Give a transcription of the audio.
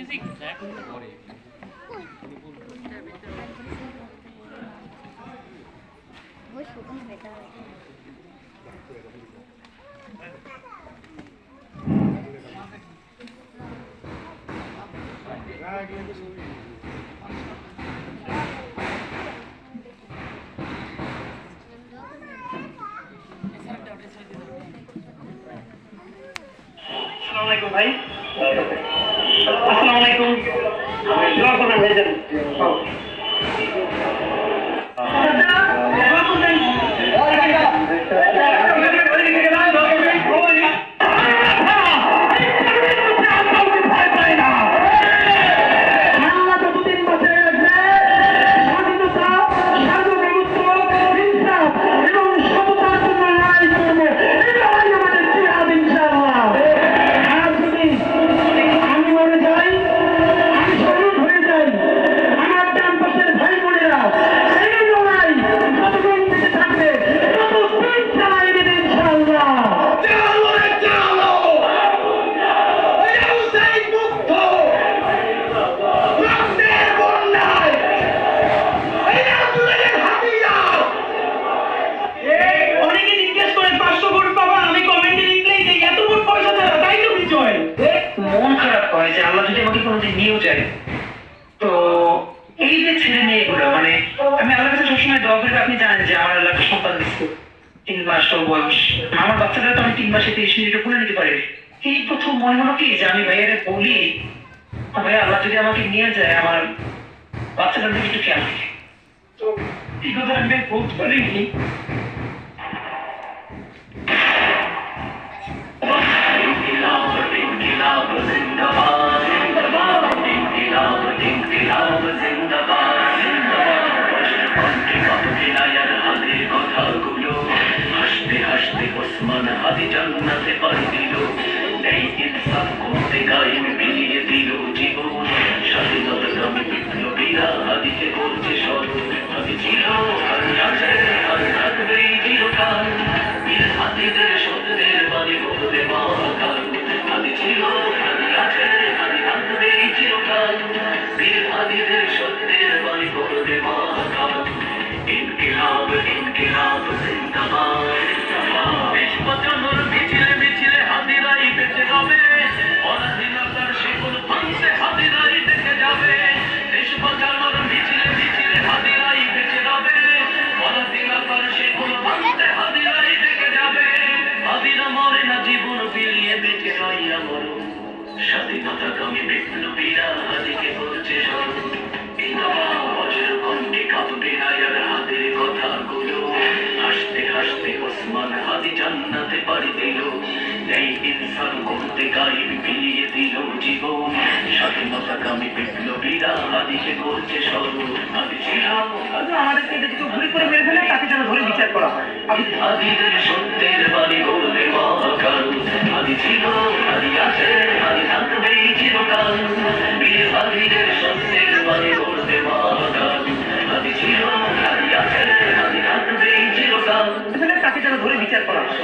Music এখন তো করে ওই শুকনো বেটা আসসালামু আলাইকুম ভাই আসসালামু আলাইকুম। দোয়া করবেন ভাইজান মন খারাপ হয় যে আল্লাহ যদি আমাকে কোনোদিন নিয়েও যায়। তো এই যে ছেলে মেয়েগুলো মানে আমি আল্লাহর কাছে সবসময় দোয়া করি, আপনি জানেন যে আমার আল্লাহকে সন্তান দিচ্ছে তিন মাস ওর বয়স। আমার বাচ্চাটা তো আমি তিন মাসে তিরিশ মিনিটে করে নিতে পারি এই প্রথম মনে হলো কি যে আমি ভাইয়ারে বলি ভাই আল্লাহ যদি আমাকে নিয়ে যায়, আমার বাচ্চাটার দিকে একটু খেয়াল রাখে। তো এই কথা আমি বলতে পারিনি করতে স্বাধীনতা কামী বিপ্লবীরা হাদিকে বলছে স্মরণ বজ্র কণ্ঠে কাঁপবে নায়ার হাতের কথাগুলো। হাসতে হাসতে ওসমান হাদি জান্নাতে পাড়ি দিল। এই ইনসান করতে গায়েব বিলিয়ে দিল জীবন। স্বাধীনতা কামী বিপ্লবীরা হাদিকে করছে স্মরণ হাদি ছিল আমাদেরকে ঘুরি করে মেরে ফেলে তাকে যেন ধরে বিচার করা হয়। হাদিদের সত্যের বাণী বলবে মহাকাল হাদি ছিল হাদি আছে হাদি যেন ধরে বিচার করা হয়